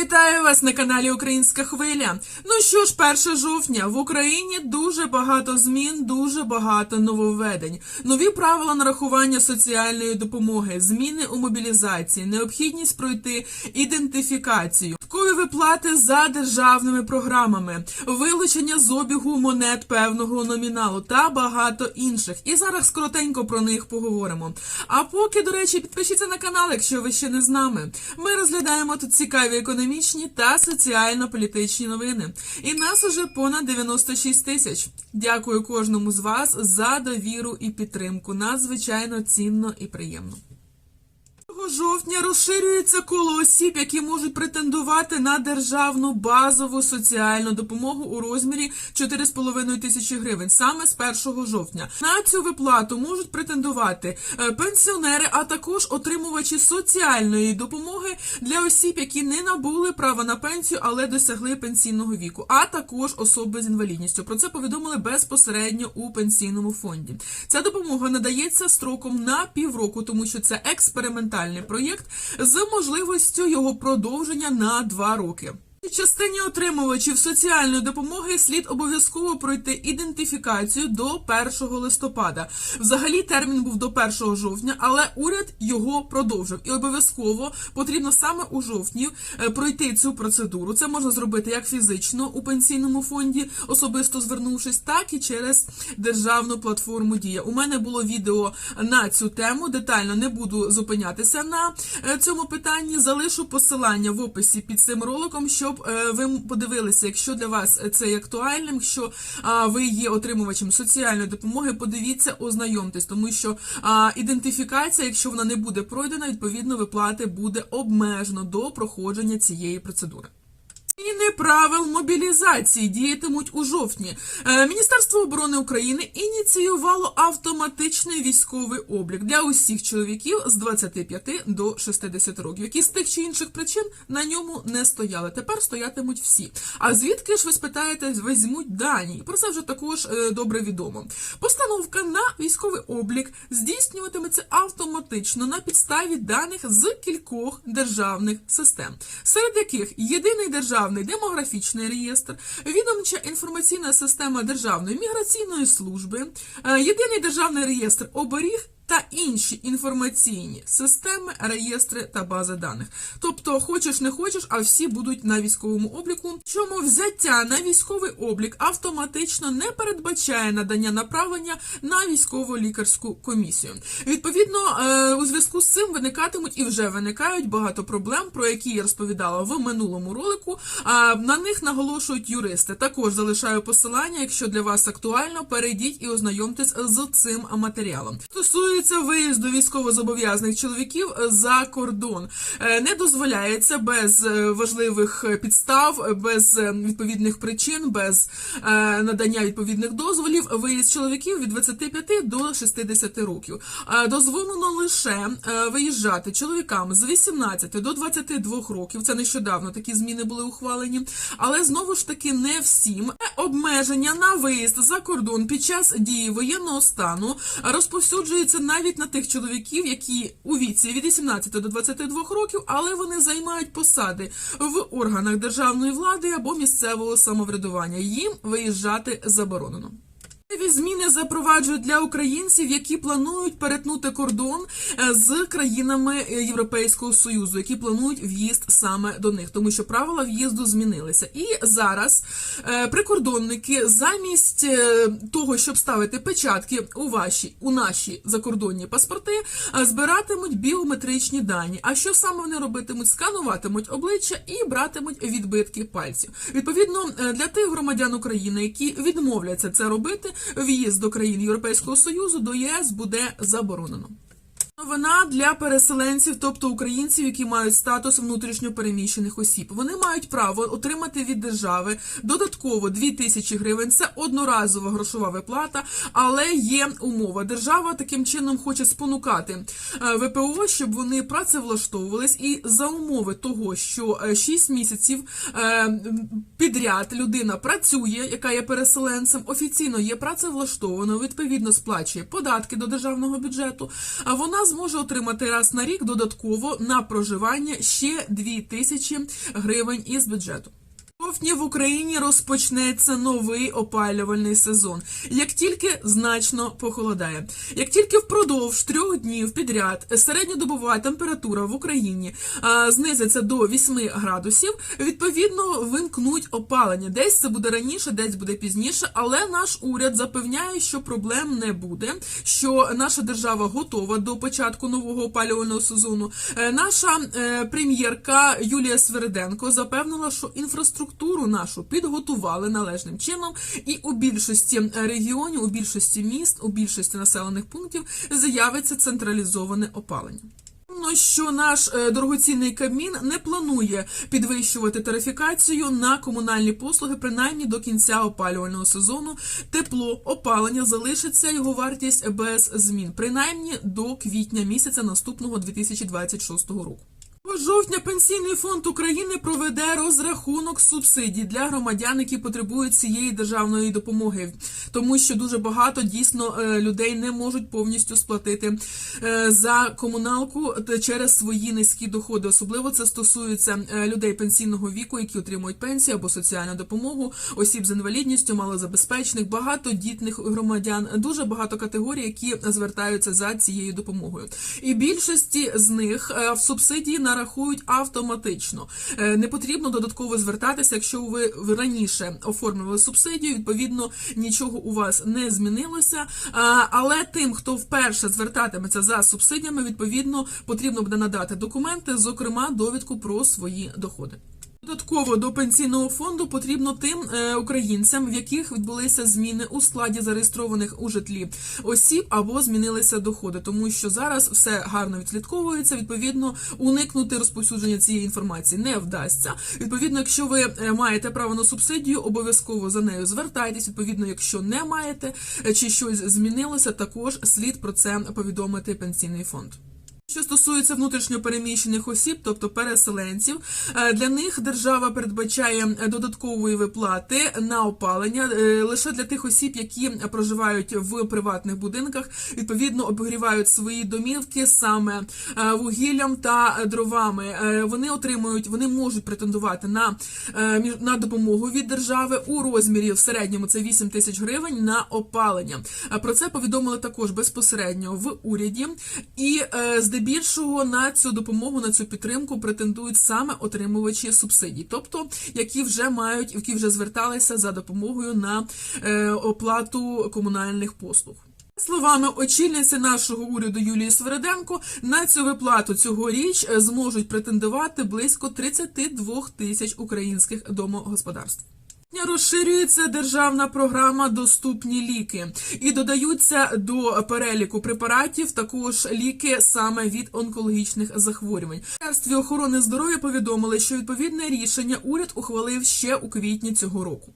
Вітаю вас на каналі Українська Хвиля. Ну що ж, 1 жовтня в Україні дуже багато змін, дуже багато нововведень. Нові правила нарахування соціальної допомоги, зміни у мобілізації, необхідність пройти ідентифікацію, виплати за державними програмами, вилучення з обігу монет певного номіналу та багато інших. І зараз коротенько про них поговоримо. А поки, до речі, підпишіться на канал, якщо ви ще не з нами. Ми розглядаємо тут цікаві економічні та соціально-політичні новини. І нас уже понад 96 тисяч. Дякую кожному з вас за довіру і підтримку. Надзвичайно цінно і приємно. 1 жовтня розширюється коло осіб, які можуть претендувати на державну базову соціальну допомогу у розмірі 4,5 тисячі гривень саме з 1 жовтня. На цю виплату можуть претендувати е, пенсіонери, а також отримувачі соціальної допомоги для осіб, які не набули права на пенсію, але досягли пенсійного віку, а також особи з інвалідністю. Про це повідомили безпосередньо у пенсійному фонді. Ця допомога надається строком на півроку, тому що це експериментальний проєкт з можливістю його продовження на два роки. Частині отримувачів соціальної допомоги слід обов'язково пройти ідентифікацію до 1 листопада. Взагалі термін був до 1 жовтня, але уряд його продовжив. І обов'язково потрібно саме у жовтні е, пройти цю процедуру. Це можна зробити як фізично у пенсійному фонді, особисто звернувшись, так і через державну платформу Дія. У мене було відео на цю тему. Детально не буду зупинятися на е, цьому питанні. Залишу посилання в описі під цим роликом, щоб е, ви подивилися, якщо для вас це є актуальним, якщо ви є отримувачем соціальної допомоги, подивіться, ознайомтесь, тому що ідентифікація, якщо вона не буде пройдена, відповідно виплати буде обмежено до проходження цієї процедури. Правил мобілізації діятимуть у жовтні. Е, Міністерство оборони України ініціювало автоматичний військовий облік для усіх чоловіків з 25 до 60 років, які з тих чи інших причин на ньому не стояли. Тепер стоятимуть всі. А звідки ж ви спитаєте, візьмуть дані? Про це вже також е, добре відомо. Постановка на військовий облік здійснюватиметься автоматично на підставі даних з кількох державних систем, серед яких єдиний державний демографічний реєстр, відомча інформаційна система Державної міграційної служби, е, єдиний державний реєстр оберіг. Та інші інформаційні системи, реєстри та бази даних. Тобто, хочеш не хочеш, а всі будуть на військовому обліку. Чому взяття на військовий облік автоматично не передбачає надання направлення на військово-лікарську комісію. Відповідно, е, у зв'язку з цим виникатимуть і вже виникають багато проблем, про які я розповідала в минулому ролику. На них наголошують юристи. Також залишаю посилання. Якщо для вас актуально, перейдіть і ознайомтесь з цим матеріалом. Стосується виїзду військовозобов'язаних чоловіків за кордон, Е, не дозволяється без е, важливих підстав, без е, відповідних причин, без надання відповідних дозволів виїзд чоловіків від 25 до 60 років. Дозволено лише виїжджати чоловікам з 18 до 22 років. Це нещодавно такі зміни були ухвалені, але знову ж таки не всім. Обмеження на виїзд за кордон під час дії воєнного стану розповсюджується навіть на тих чоловіків, які у віці від 18 до 22 років, але вони займають посади в органах державної влади або місцевого самоврядування. Їм виїжджати заборонено. Зміни запроваджують для українців, які планують перетнути кордон е, з країнами е, Європейського союзу, які планують в'їзд саме до них, тому що правила в'їзду змінилися. І зараз е, прикордонники замість того, щоб ставити печатки у ваші у наші закордонні паспорти, збиратимуть біометричні дані. А що саме вони робитимуть? Скануватимуть обличчя і братимуть відбитки пальців. Відповідно, для тих громадян України, які відмовляться це робити, в'їзд до країн Європейського союзу до ЄС буде заборонено. Новина для переселенців, тобто українців, які мають статус внутрішньо переміщених осіб. Вони мають право отримати від держави додатково 2 тисячі гривень. Це одноразова грошова виплата, але є умова. Держава таким чином хоче спонукати е, ВПО, щоб вони працевлаштовувались, і за умови того, що 6 місяців е, підряд людина працює, яка є переселенцем, офіційно є працевлаштована, відповідно сплачує податки до державного бюджету. А вона зможе отримати раз на рік додатково на проживання ще 2 тисячі гривень із бюджету. В жовтні в Україні розпочнеться новий опалювальний сезон. Як тільки значно похолодає, як тільки впродовж трьох днів підряд середньодобова температура в Україні знизиться до 8 градусів, відповідно вимкнуть опалення. Десь це буде раніше, десь буде пізніше. Але наш уряд запевняє, що проблем не буде, що наша держава готова до початку нового опалювального сезону. Е, Наша е, прем'єрка Юлія Свериденко запевнила, що інфраструктуру нашу підготували належним чином, і у більшості регіонів, у більшості міст, у більшості населених пунктів з'явиться централізоване опалення. Що наш е, дорогоцінний Кабмін не планує підвищувати тарифікацію на комунальні послуги принаймні до кінця опалювального сезону. Тепло, опалення залишиться його вартість без змін, принаймні до квітня місяця наступного 2026 року. З жовтня Пенсійний фонд України проведе розрахунок субсидій для громадян, які потребують цієї державної допомоги, тому що дуже багато дійсно е, людей не можуть повністю сплатити е, за комуналку через свої низькі доходи. Особливо це стосується е, людей пенсійного віку, які отримують пенсію або соціальну допомогу, осіб з інвалідністю, малозабезпечених, багатодітних громадян, дуже багато категорій, які звертаються за цією допомогою. І більшості з них е, в субсидії нарахують автоматично. Е, Не потрібно додатково звертатися, якщо ви раніше оформлювали субсидію. Відповідно, нічого у вас не змінилося. Але тим, хто вперше звертатиметься за субсидіями, відповідно потрібно буде надати документи, зокрема довідку про свої доходи. Додатково до пенсійного фонду потрібно тим е, українцям, в яких відбулися зміни у складі зареєстрованих у житлі осіб або змінилися доходи, тому що зараз все гарно відслідковується. Відповідно, уникнути розповсюдження цієї інформації не вдасться. Відповідно, якщо ви е, маєте право на субсидію, обов'язково за нею звертайтесь. Відповідно, якщо не маєте е, чи щось змінилося, також слід про це повідомити пенсійний фонд. Що стосується внутрішньопереміщених осіб, тобто переселенців, е, для них держава передбачає додаткової виплати на опалення е, лише для тих осіб, які проживають в приватних будинках, відповідно обігрівають свої домівки саме е, вугіллям та дровами. Вони отримують, вони можуть претендувати на, на допомогу від держави у розмірі в середньому це 8 тисяч гривень на опалення. Про це повідомили також безпосередньо в уряді, і е, здебільшого на цю допомогу, на цю підтримку претендують саме отримувачі субсидій, тобто які вже мають, які вже зверталися за допомогою на е, оплату комунальних послуг. Словами очільниці нашого уряду Юлії Свериденко, на цю виплату цьогоріч е, зможуть претендувати близько 32 тисяч українських домогосподарств. Розширюється державна програма Доступні ліки і додаються до переліку препаратів також ліки саме від онкологічних захворювань. Міністерстві охорони здоров'я повідомили, що відповідне рішення уряд ухвалив ще у квітні цього року.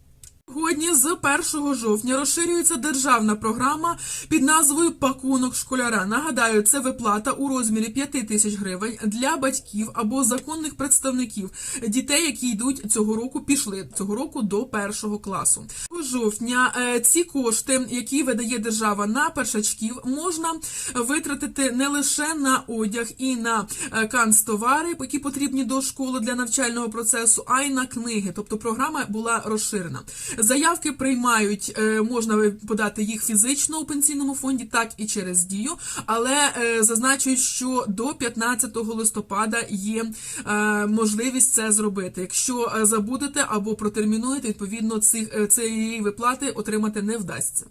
Сьогодні з 1 жовтня розширюється державна програма під назвою Пакунок школяра. Нагадаю, це виплата у розмірі 5 тисяч гривень для батьків або законних представників дітей, які йдуть цього року, пішли цього року до першого класу. З жовтня е, ці кошти, які видає держава на першачків, можна витратити не лише на одяг і на е, канцтовари, які потрібні до школи для навчального процесу, а й на книги. Тобто програма була розширена. Заявки приймають, е, можна подати їх фізично у пенсійному фонді, так і через дію, але е, зазначують, що до 15 листопада є е, можливість це зробити. Якщо забудете або протермінуєте, відповідно цих цієї виплати отримати не вдасться.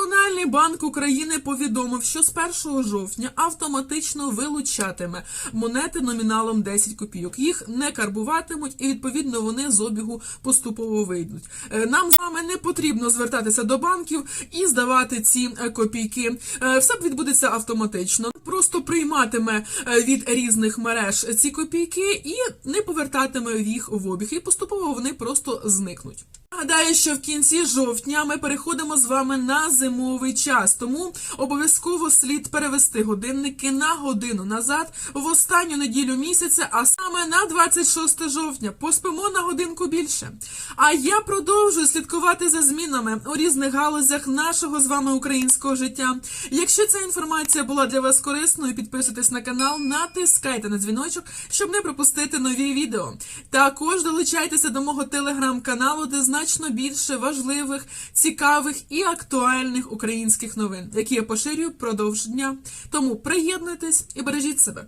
Національний банк України повідомив, що з 1 жовтня автоматично вилучатиме монети номіналом 10 копійок. Їх не карбуватимуть, і відповідно вони з обігу поступово вийдуть. Е, Нам з вами не потрібно звертатися до банків і здавати ці е, копійки. Е, Все відбудеться автоматично. Просто прийматиме від різних мереж ці копійки і не повертатиме їх в обіг. І поступово вони просто зникнуть. Нагадаю, що в кінці жовтня ми переходимо з вами на зимовий час, тому обов'язково слід перевести годинники на годину назад в останню неділю місяця, а саме на 26 жовтня. Поспимо на годинку більше. А я продовжую слідкувати за змінами у різних галузях нашого з вами українського життя. Якщо ця інформація була для вас корисною, підписуйтесь на канал, натискайте на дзвіночок, щоб не пропустити нові відео. Також долучайтеся до мого телеграм-каналу, де значно більше важливих, цікавих і актуальних українських новин, які я поширюю впродовж дня. Тому приєднуйтесь і бережіть себе.